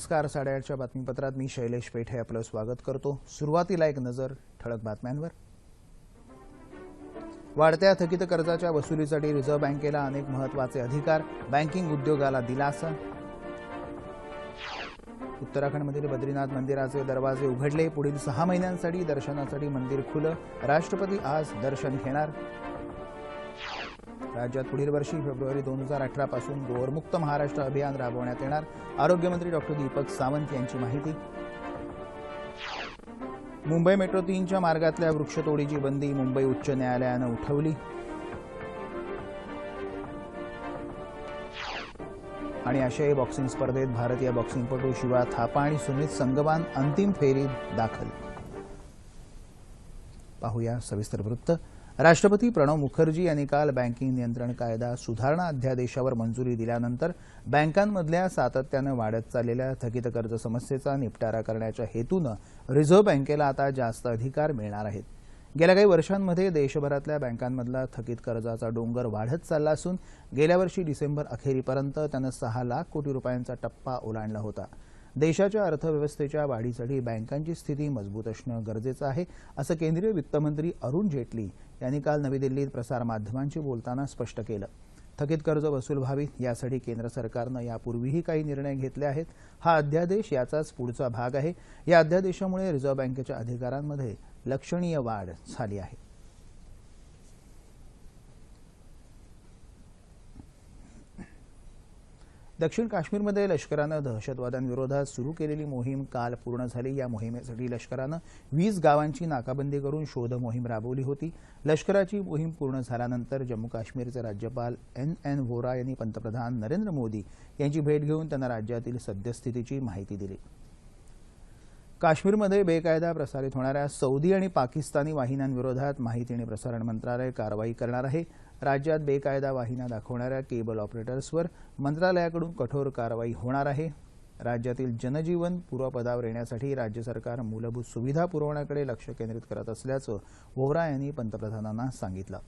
नमस्कार साडेआठच्या बातमीपत्रात मी शैलेश पेठे आपलं स्वागत करतो. सुरुवातीला एक नजर ठळक बातम्यांवर. वाढत्या थकित कर्जाच्या वसुलीसाठी रिझर्व्ह बँकेला अनेक महत्त्वाचे अधिकार. बँकिंग उद्योगाला दिलासा. उत्तराखंडमधील बद्रीनाथ मंदिराचे दरवाजे उघडले. पुढील सहा महिन्यांसाठी दर्शनासाठी मंदिर खुलं. राष्ट्रपती आज दर्शन घेणार. राज्यात पुढील वर्षी फेब्रुवारी दोन हजार अठरा पासून गोवरमुक्त महाराष्ट्र अभियान राबवण्यात येणार. आरोग्यमंत्री डॉक्टर दीपक सावंत यांची माहिती. मुंबई मेट्रो तीनच्या मार्गातल्या वृक्षतोडीची बंदी मुंबई उच्च न्यायालयानं उठवली. आणि आशियाई बॉक्सिंग स्पर्धेत भारतीय बॉक्सिंगपटू शिवा थापा आणि सुमित संगवान अंतिम फेरीत दाखल. पाहूया सविस्तर वृत्त. राष्ट्रपती प्रणव मुखर्जी यांनी काल बँकिंग नियंत्रण कायदा सुधारणा अध्यादेशावर मंजुरी दिल्यानंतर बँकांमधल्या सातत्यानं वाढत चाललेल्या थकित कर्ज समस्येचा निपटारा करण्याच्या हेतूनं रिझर्व्ह बँकेला आता जास्त अधिकार मिळणार आहेत. गेल्या काही वर्षांमध्ये देशभरातल्या बँकांमधला थकीत कर्जाचा डोंगर वाढत चालला असून गेल्या वर्षी डिसेंबर अखेरीपर्यंत त्यानं सहा लाख कोटी रुपयांचा टप्पा ओलांडला होता. देशाच्या अर्थव्यवस्थेच्या वाढीसाठी बँकांची स्थिती मजबूत असणं गरजेचं आहे असं केंद्रीय वित्तमंत्री अरुण जेटली यांनी काल नवी दिल्लीत प्रसारमाध्यमांशी बोलताना स्पष्ट केलं. थकीत कर्ज वसूल व्हावीत यासाठी केंद्र सरकारनं यापूर्वीही काही निर्णय घेतले आहेत. हा अध्यादेश याचाच पुढचा भाग आहे. या अध्यादेशामुळे रिझर्व्ह बँकेच्या अधिकारांमध्ये लक्षणीय वाढ झाली आहे. दक्षिण काश्मीरमध्ये लष्करानं दहशतवाद्यांविरोधात सुरू केलेली मोहीम काल पूर्ण झाली. या मोहिमेसाठी लष्करानं वीस गावांची नाकाबंदी करून शोध मोहीम राबवली होती. लष्कराची मोहीम पूर्ण झाल्यानंतर जम्मू काश्मीरचे राज्यपाल एन एन व्होरा यांनी पंतप्रधान नरेंद्र मोदी यांची भेट घेऊन त्यांना राज्यातील सद्यस्थितीची माहिती दिली. काश्मीरमध्ये बेकायदा प्रसारित होणाऱ्या सौदी आणि पाकिस्तानी वाहिन्यांविरोधात माहिती आणि प्रसारण मंत्रालय कारवाई करणार आहे. राज्यात बेकायदा वाहिन्या दाखवणाऱ्या केबल ऑपरेटर्सवर मंत्रालयाकडून कठोर कारवाई होणार आहे. राज्यातील जनजीवन पूर्वपदावर येण्यासाठी राज्य सरकार मूलभूत सुविधा पुरवण्याकडे लक्ष केंद्रित करत असल्याचं व्होरा यांनी पंतप्रधानांना सांगितलं.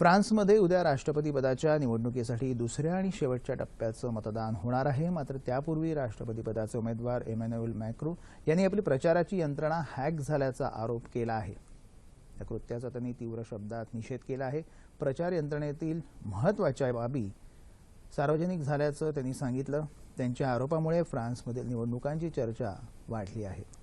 फ्रान्समध्ये उद्या राष्ट्रपतीपदाच्या निवडणुकीसाठी दुसऱ्या आणि शेवटच्या टप्प्याचं मतदान होणार आहे. मात्र त्यापूर्वी राष्ट्रपतीपदाचे उमेदवार एमॅन्युएल मॅक्रो यांनी आपली प्रचाराची यंत्रणा हॅक झाल्याचा आरोप केला आहे. या कृत्याचा त्यांनी तीव्र शब्दात निषेध केला आहे. प्रचार यंत्रणेतील महत्त्वाच्या बाबी सार्वजनिक झाल्याचं त्यांनी सांगितलं. त्यांच्या आरोपामुळे फ्रान्समधील निवडणुकांची चर्चा वाढली आहे.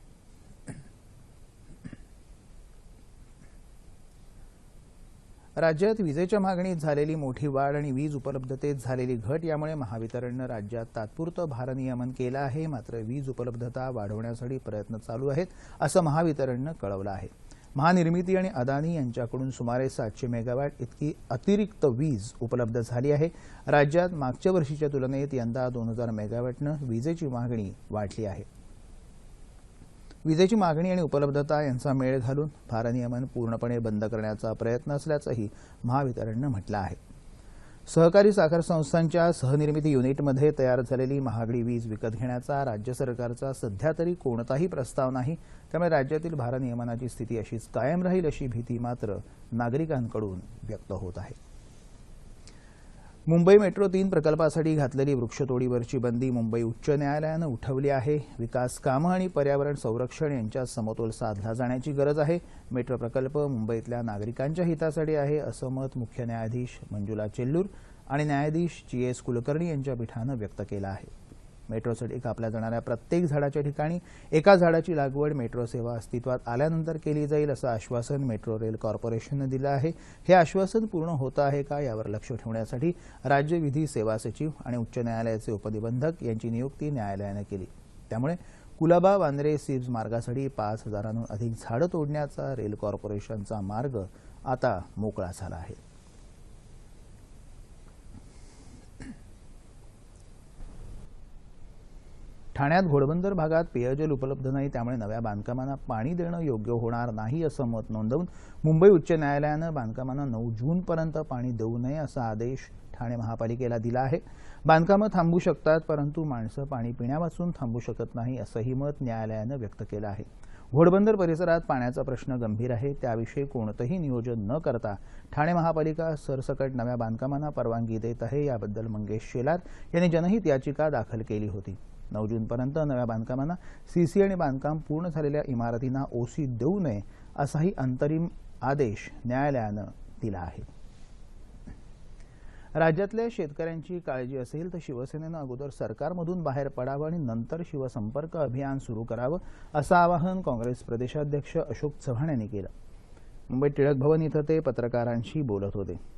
राज्यात विजेच्या मागणीत झालेली मोठी वाढ आणि वीज उपलब्धतेत झालेली घट यामुळे महावितरणनं राज्यात तात्पुरतं भारनियमन केलं आहे. मात्र वीज उपलब्धता वाढवण्यासाठी प्रयत्न चालू आहेत असं महावितरणनं कळवलं आहे. महानिर्मिती आणि अदानी यांच्याकडून सुमारे सातशे मेगावॅट इतकी अतिरिक्त वीज उपलब्ध झाली आहे. राज्यात मागच्या वर्षीच्या तुलनेत यंदा दोन हजार मेगावॅटनं विजेची मागणी वाढली आहे. विजेची मागणी आणि उपलब्धता यांचा मेळ घालून भारनियमन पूर्णपणे बंद करण्याचा प्रयत्न असल्याचंही महावितरणनं म्हटलं आहे. सहकारी साखर संस्थांच्या सहनिर्मिती युनिटमध्ये तयार झालेली महागडी वीज विकत घेण्याचा राज्य सरकारचा सध्या तरी कोणताही प्रस्ताव नाही. त्यामुळे राज्यातील भारनियमनाची स्थिती अशीच कायम राहील अशी भीती मात्र नागरिकांकडून व्यक्त होत आहे. मुंबई मेट्रो तीन प्रकल्पासाठी घातलेली वृक्षतोडीवरची बंदी मुंबई उच्च न्यायालयानं उठवली आहे. विकास कामं आणि पर्यावरण संरक्षण यांच्यात समतोल साधला जाण्याची गरज आहे. मेट्रो प्रकल्प मुंबईतल्या नागरिकांच्या हितासाठी आहे असं मत मुख्य न्यायाधीश मंजुला चेल्लूर आणि न्यायाधीश जी एस कुलकर्णी यांच्या पीठानं व्यक्त केलं आहे. मेट्रोसाठी कापल्या जाणाऱ्या प्रत्येक झाडाच्या ठिकाणी एका झाडाची लागवड मेट्रो सेवा अस्तित्वात आल्यानंतर केली जाईल असं आश्वासन मेट्रो रेल कॉर्पोरेशननं दिलं आहे. हे आश्वासन पूर्ण होतं आहे का यावर लक्ष ठेवण्यासाठी राज्य विधी सेवा सचिव आणि उच्च न्यायालयाचे उपनिबंधक यांची नियुक्ती न्यायालयानं केली. त्यामुळे कुलाबा वांद्रे सिब्स मार्गासाठी पाच हजारांहून अधिक झाडं तोडण्याचा रेल कॉर्पोरेशनचा मार्ग आता मोकळा झाला आहे. ठाण्यात घोडबंदर भागात पेयजल उपलब्ध नाही त्यामुळे नव्या बांधकामांना पाणी देणं योग्य होणार नाही असं मत नोंदवून मुंबई उच्च न्यायालयानं बांधकामांना नऊ जूनपर्यंत पाणी देऊ नये असा आदेश ठाणे महापालिकेला दिला आहे. बांधकामं थांबू शकतात परंतु माणसं पाणी पिण्यापासून थांबू शकत नाही असंही मत न्यायालयानं व्यक्त केलं आहे. घोडबंदर परिसरात पाण्याचा प्रश्न गंभीर आहे त्याविषयी कोणतंही नियोजन न करता ठाणे महापालिका सरसकट नव्या बांधकामांना परवानगी देत आहे याबद्दल मंगेश शेलार यांनी जनहित याचिका दाखल केली होती. नऊ जूनपर्यंत नव्या बांधकामांना सीसी आणि बांधकाम पूर्ण झालेल्या इमारतींना ओसी देऊ नये असाही अंतरिम आदेश न्यायालयानं दिला आहे. राज्यातल्या शेतकऱ्यांची काळजी असेल तर शिवसेनेनं अगोदर सरकारमधून बाहेर पडावं आणि नंतर शिवसंपर्क अभियान सुरू करावं असं आवाहन काँग्रेस प्रदेशाध्यक्ष अशोक चव्हाण यांनी केलं. मुंबईत टिळक भवन इथं ते पत्रकारांशी बोलत होते.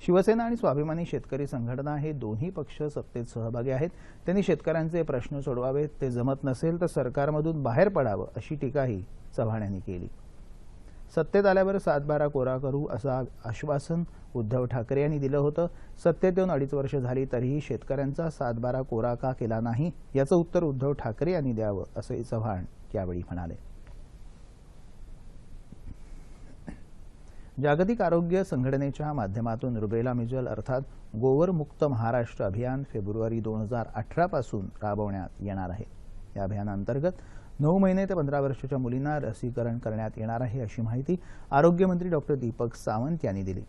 शिवसेना आणि स्वाभिमानी शेतकरी संघटना हे दोन्ही पक्ष सत्तेत सहभागी आहेत. त्यांनी शेतकऱ्यांचे प्रश्न सोडवावेत ते जमत नसेल तर सरकारमधून बाहेर पडावं अशी टीकाही चव्हाण यांनी केली. सत्तेत आल्यावर सातबारा कोरा करू असं आश्वासन उद्धव ठाकरे यांनी दिलं होतं. सत्तेत येऊन अडीच वर्ष झाली तरीही शेतकऱ्यांचा सातबारा कोरा का केला नाही याचं उत्तर उद्धव ठाकरे यांनी द्यावं असंही चव्हाण यावेळी म्हणाले. जागतिक आरोग्य संघटनेच्या माध्यमातून रुबेला मिजल अर्थात गोवरमुक्त महाराष्ट्र अभियान फेब्रुवारी दोन हजार अठरापासून राबवण्यात येणार आहे. या अभियानांतर्गत नऊ महिने ते पंधरा वर्षाच्या मुलींना लसीकरण करण्यात येणार आहे अशी माहिती आरोग्यमंत्री डॉक्टर दीपक सावंत यांनी दिली.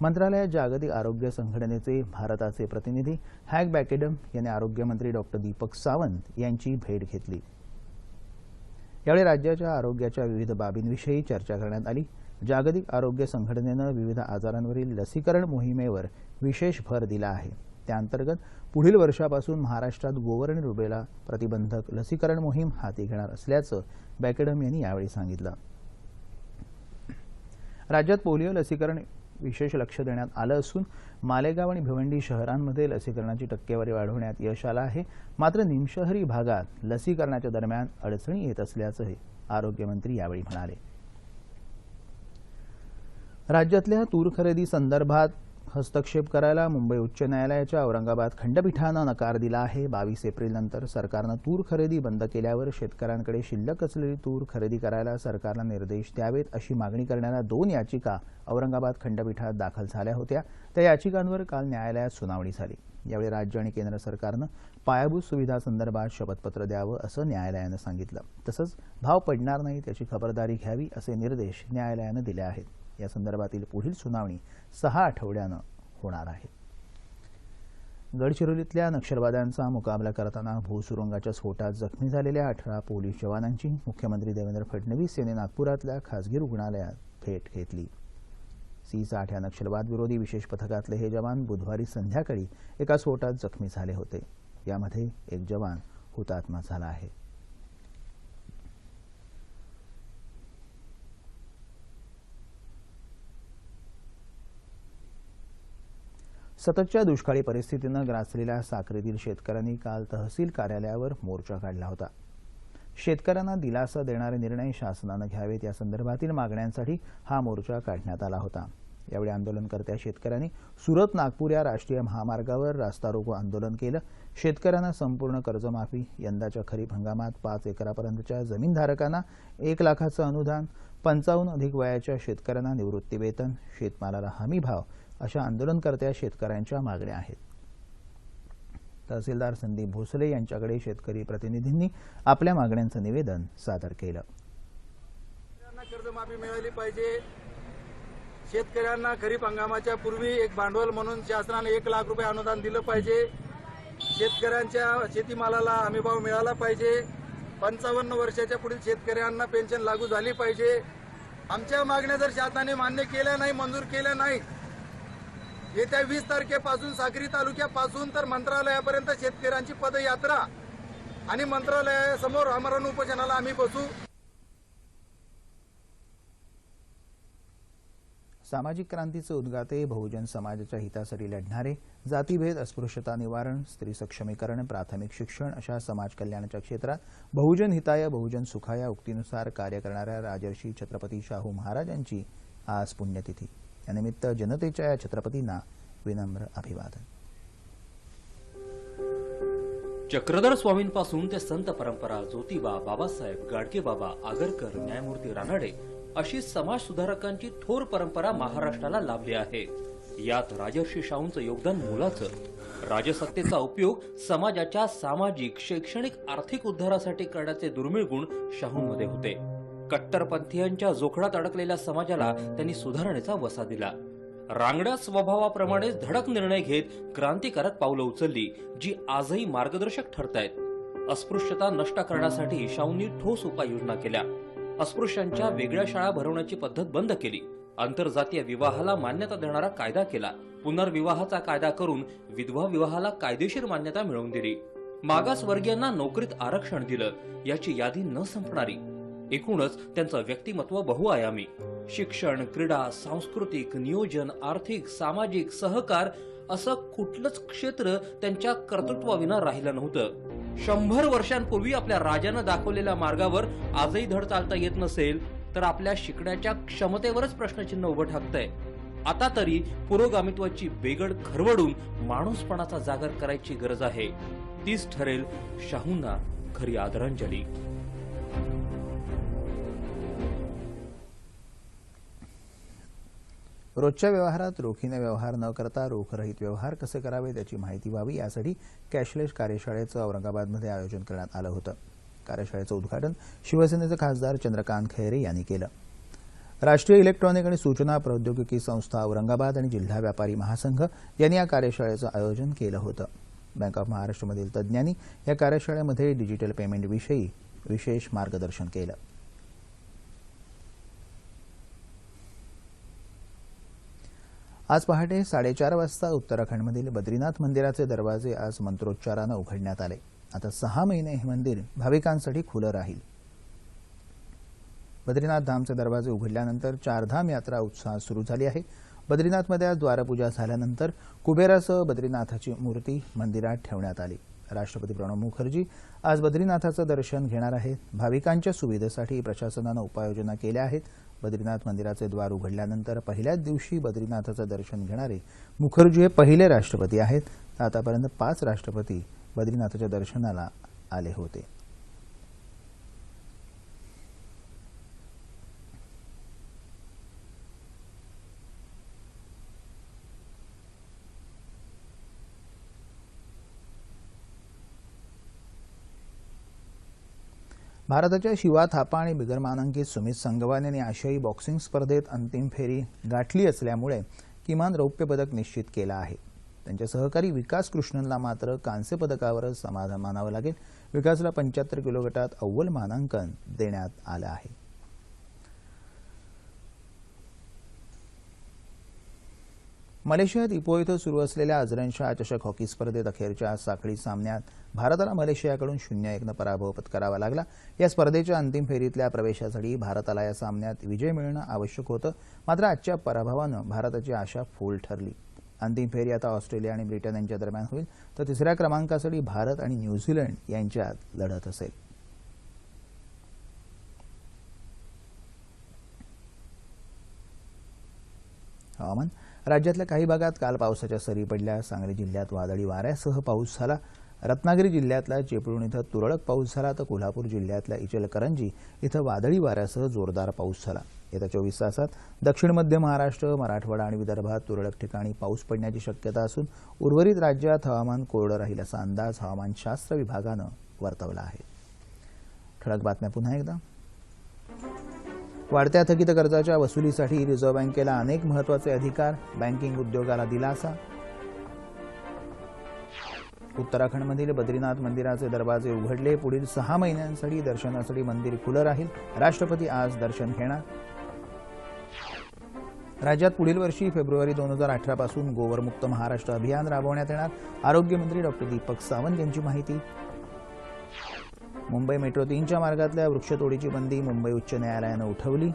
मंत्रालयात जागतिक आरोग्य संघटनेचे भारताचे प्रतिनिधी हॅक बॅकेडम यांनी आरोग्यमंत्री डॉक्टर दीपक सावंत यांची भेट घेतली. यावेळी राज्याच्या आरोग्याच्या विविध बाबींविषयी चर्चा करण्यात आली. जागतिक आरोग्य संघटनेनं विविध आजारांवरील लसीकरण मोहिमेवर विशेष भर दिला आहे. त्याअंतर्गत पुढील वर्षापासून महाराष्ट्रात गोवरण रुबेला प्रतिबंधक लसीकरण मोहीम हाती घेणार असल्याचं बॅकेडम यांनी यावेळी सांगितलं. राज्यात पोलिओ लसीकरण विशेष लक्ष देण्यात आलं असून मालेगाव आणि भिवंडी शहरांमध्ये लसीकरणाची टक्केवारी वाढवण्यात यश आलं आहे. मात्र निमशहरी भागात लसीकरणाच्या दरम्यान अडचणी येत असल्याचंही आरोग्यमंत्री यावेळी म्हणाले. राज्यातल्या तूर खरेदी संदर्भात हस्तक्षेप करायला मुंबई उच्च न्यायालयाच्या औरंगाबाद खंडपीठानं नकार दिला आहे. बावीस एप्रिलनंतर सरकारनं तूर खरेदी बंद केल्यावर शेतकऱ्यांकडे शिल्लक असलेली तूर खरेदी करायला सरकारला निर्देश द्यावेत अशी मागणी करणाऱ्या दोन याचिका औरंगाबाद खंडपीठात दाखल झाल्या होत्या. त्या याचिकांवर काल न्यायालयात सुनावणी झाली. यावेळी राज्य आणि केंद्र सरकारनं पायाभूत सुविधासंदर्भात शपथपत्र द्यावं असं न्यायालयानं सांगितलं. तसंच भाव पडणार नाही त्याची खबरदारी घ्यावी असे निर्देश न्यायालयानं दिले आहेत. या संदर्भातील पुढील सुनावणी सहा आठवड्यानं होणार आहे. गडचिरोलीतल्या नक्षलवाद्यांचा मुकाबला करताना भूसुरुंगाच्या स्फोटात जखमी झालेल्या अठरा पोलीस जवानांची मुख्यमंत्री देवेंद्र फडणवीस यांनी नागपुरातल्या खासगी रुग्णालयात भेट घेतली. सी साठ या नक्षलवाद विरोधी विशेष पथकातले हे जवान बुधवारी संध्याकाळी एका स्फोटात जखमी झाले होते. यामध्ये एक जवान हुतात्मा झाला आहे. सततच्या दुष्काळी परिस्थितीनं ग्रासलेल्या साक्रीतील शेतकऱ्यांनी काल तहसील कार्यालयावर मोर्चा काढला होता. शेतकऱ्यांना दिलासा देणारे निर्णय शासनानं घ्यावेत या संदर्भातील मागण्यांसाठी हा मोर्चा काढण्यात आला होता. यावेळी आंदोलनकर्त्या शेतकऱ्यांनी सुरत नागपूर या राष्ट्रीय महामार्गावर रास्ता रोको आंदोलन केलं. शेतकऱ्यांना संपूर्ण कर्जमाफी यंदाच्या खरीप हंगामात पाच एकरापर्यंतच्या जमीनधारकांना एक लाखाचं अनुदान पंचावन्न अधिक वयाच्या शेतकऱ्यांना निवृत्ती वेतन शेतमालाला हमी भाव अशा आंदोलनकर्त्या शेतकऱ्यांच्या मागण्या आहेत. तहसीलदार संदीप भोसले यांच्याकडे शेतकरी प्रतिनिधींनी आपल्या मागण्यांचं निवेदन सादर केलं. शेतकऱ्यांना कर्जमाफी मिळाली पाहिजे. शेतकऱ्यांना खरीप हंगामाच्या पूर्वी एक भांडवल म्हणून शासनाने एक लाख रुपये अनुदान दिलं पाहिजे. शेतकऱ्यांच्या शेतीमालाला हमीभाव मिळाला पाहिजे. पंचावन्न वर्षाच्या पुढील शेतकऱ्यांना पेन्शन लागू झाली पाहिजे. आमच्या मागण्या जर शासनाने मान्य केल्या नाही मंजूर केल्या नाही येत्या वीस तारखेपासून साक्री तालुक्यापासून तर मंत्रालयापर्यंत शेतकऱ्यांची पदयात्रा. आणि मंत्रालयासमोर आमरण उपोषणाला आम्ही बसू. सामाजिक क्रांतीचे उद्गाते बहुजन समाजाच्या हितासाठी लढणारे जातीभेद अस्पृश्यता निवारण स्त्री सक्षमीकरण प्राथमिक शिक्षण अशा समाज कल्याणाच्या क्षेत्रात बहुजन हिताय बहुजन सुखाया उक्तीनुसार कार्य करणाऱ्या राजर्षी छत्रपती शाहू महाराजांची आज पुण्यतिथी. यानिमित्त जनतेच्या या छत्रपतींना विनम्र अभिवादन. चक्रधर स्वामींपासून ते संत परंपरा ज्योतिबा बाबासाहेब गाडगेबाबा आगरकर न्यायमूर्ती रानडे अशी समाज सुधारकांची थोर परंपरा महाराष्ट्राला लाभली आहे. यात राजर्षी शाहूंचं योगदान मोलाचं. राजसत्तेचा उपयोग समाजाच्या सामाजिक शैक्षणिक आर्थिक उद्धारासाठी करण्याचे दुर्मिळ गुण शाहूंमध्ये होते. कट्टरपंथीयांच्या जोखडात अडकलेल्या समाजाला त्यांनी सुधारणेचा वसा दिला. रांगड्या स्वभावाप्रमाणेच धडक निर्णय घेत क्रांतिकारक पावलं उचलली जी आजही मार्गदर्शक ठरतायत. अस्पृश्यता नष्ट करण्यासाठी शाहूंनी ठोस उपाययोजना केल्या. अस्पृश्यांच्या वेगळ्या शाळा भरवण्याची पद्धत बंद केली. आंतरजातीय विवाहाला मान्यता देणारा कायदा केला. पुनर्विवाहाचा कायदा करून विधवा विवाहाला कायदेशीर मान्यता मिळवून दिली. मागासवर्गीयांना नोकरीत आरक्षण दिलं याची यादी न संपणारी एकूणच त्यांचं व्यक्तिमत्व बहुआयामी. शिक्षण क्रीडा सांस्कृतिक नियोजन आर्थिक सामाजिक सहकार असं कुठलंच क्षेत्र त्यांच्या कर्तृत्वाविना राहिलं नव्हतं. शंभर वर्षांपूर्वी आपल्या राजानं दाखवलेल्या मार्गावर आजही धड चालता येत नसेल तर आपल्या शिकण्याच्या क्षमतेवरच प्रश्नचिन्ह उभं ठाकतंय. आता तरी पुरोगामित्वाची बेगड खरवडून माणूसपणाचा जागर करायची गरज आहे. तीच ठरेल शाहूंना खरी आदरांजली. रोजच्या व्यवहारात रोखीने व्यवहार न करता रोखरहित व्यवहार कसे करावे त्याची माहिती व्हावी यासाठी कॅशलेस कार्यशाळेचं औरंगाबादमध्ये आयोजन करण्यात आलं होतं. कार्यशाळेचं उद्घाटन शिवसेनेचे खासदार चंद्रकांत खैरे यांनी केलं. राष्ट्रीय इलेक्ट्रॉनिक आणि सूचना प्रौद्योगिकी संस्था औरंगाबाद आणि जिल्हा व्यापारी महासंघ यांनी या कार्यशाळेचं आयोजन केलं होतं. बँक ऑफ महाराष्ट्रमधील तज्ज्ञांनी या कार्यशाळेमध्ये डिजिटल पेमेंटविषयी विशेष मार्गदर्शन केलं. आज पहाटे साडेचार वाजता उत्तराखंडमधील बद्रीनाथ मंदिराचे दरवाजे आज मंत्रोच्चारानं उघडण्यात आले. आता सहा महिने हे मंदिर भाविकांसाठी खुलं राहील. बद्रीनाथ धामचे दरवाजे उघडल्यानंतर चारधाम यात्रा उत्साहात सुरू झाली आहे. बद्रीनाथमध्ये आज द्वारपूजा झाल्यानंतर कुबेरासह बद्रीनाथाची मूर्ती मंदिरात ठेवण्यात आली. राष्ट्रपती प्रणव मुखर्जी आज बद्रीनाथाचं दर्शन घेणार आहेत. भाविकांच्या सुविधेसाठी प्रशासनानं उपाययोजना केल्या आहेत. बद्रीनाथ मंदिराचे द्वार उघडल्यानंतर पहिल्याच दिवशी बद्रीनाथाचं दर्शन घेणारे मुखर्जी हे पहिले राष्ट्रपती आहेत. आतापर्यंत पाच राष्ट्रपती बद्रीनाथाच्या दर्शनाला आले होते. भारताच्या शिवा थापा आणि बिगरमानांकित सुमित संगवान यांनी आशियाई बॉक्सिंग स्पर्धेत अंतिम फेरी गाठली असल्यामुळे किमान रौप्य पदक निश्चित केलं आहे. त्यांच्या सहकारी विकास कृष्णनला मात्र कांस्य पदकावरच समाधान मानावं लागेल. विकासला पंच्याहत्तर किलो गटात अव्वल मानांकन देण्यात आलं आहे. मलेशियात इपो इथं सुरू असलेल्या अजरनशा चषक हॉकी स्पर्धेत अखेरच्या साखळी सामन्यात भारताला मलेशियाकडून शून्य एकनं पराभव पत्करावा लागला. या स्पर्धेच्या अंतिम फेरीतल्या प्रवेशासाठी भारताला या सामन्यात विजय मिळणं आवश्यक होतं. मात्र आजच्या पराभवानं भारताची आशा फोल ठरली. अंतिम फेरी आता ऑस्ट्रेलिया आणि ब्रिटन यांच्या दरम्यान होईल. तर तिसऱ्या क्रमांकासाठी भारत आणि न्यूझीलंड यांच्यात लढत असेल. हवामान. राज्यातल्या काही भागात काल पावसाच्या सरी पडल्या. सांगली जिल्ह्यात वादळी वाऱ्यासह पाऊस झाला. रत्नागिरी जिल्ह्यातल्या चिपळूण इथं तुरळक पाऊस झाला. तर कोल्हापूर जिल्ह्यातल्या इचलकरंजी इथं वादळी वाऱ्यासह जोरदार पाऊस झाला. येत्या चोवीस तासात दक्षिण मध्य महाराष्ट्र मराठवाडा आणि विदर्भात तुरळक ठिकाणी पाऊस पडण्याची शक्यता असून उर्वरित राज्यात हवामान कोरडं राहील असा अंदाज हवामानशास्त्र विभागानं वर्तवला आहे. ठळक बातम्या पुन्हा एकदा. वाढत्या थकीत कर्जाच्या वसुलीसाठी रिझर्व्ह बँकेला अनेक महत्त्वाचे अधिकार. बँकिंग उद्योगाला दिलासा. उत्तराखंडमधील बद्रीनाथ मंदिराचे दरवाजे उघडले. पुढील सहा महिन्यांसाठी दर्शनासाठी मंदिर खुलं राहील. राष्ट्रपती आज दर्शन घेणार. राज्यात पुढील वर्षी फेब्रुवारी दोन हजार अठरापासून गोवरमुक्त महाराष्ट्र अभियान राबवण्यात येणार. आरोग्यमंत्री डॉक्टर दीपक सावंत यांची माहिती. मुंबई मेट्रो तीनच्या मार्गातल्या वृक्षतोडीची बंदी मुंबई उच्च न्यायालयानं उठवली.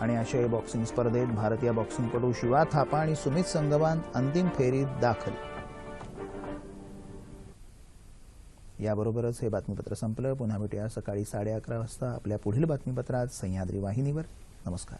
आणि आशियाई बॉक्सिंग स्पर्धेत भारतीय बॉक्सिंगपटू शिवा थापा आणि सुमित संगवान अंतिम फेरीत दाखल. याबरोबरच हे बातमीपत्र संपलं. पुन्हा भेटूया सकाळी साडे अकरा वाजता. आपल्या पुढील बातमीपत्रात सह्याद्री वाहिनीवर. नमस्कार.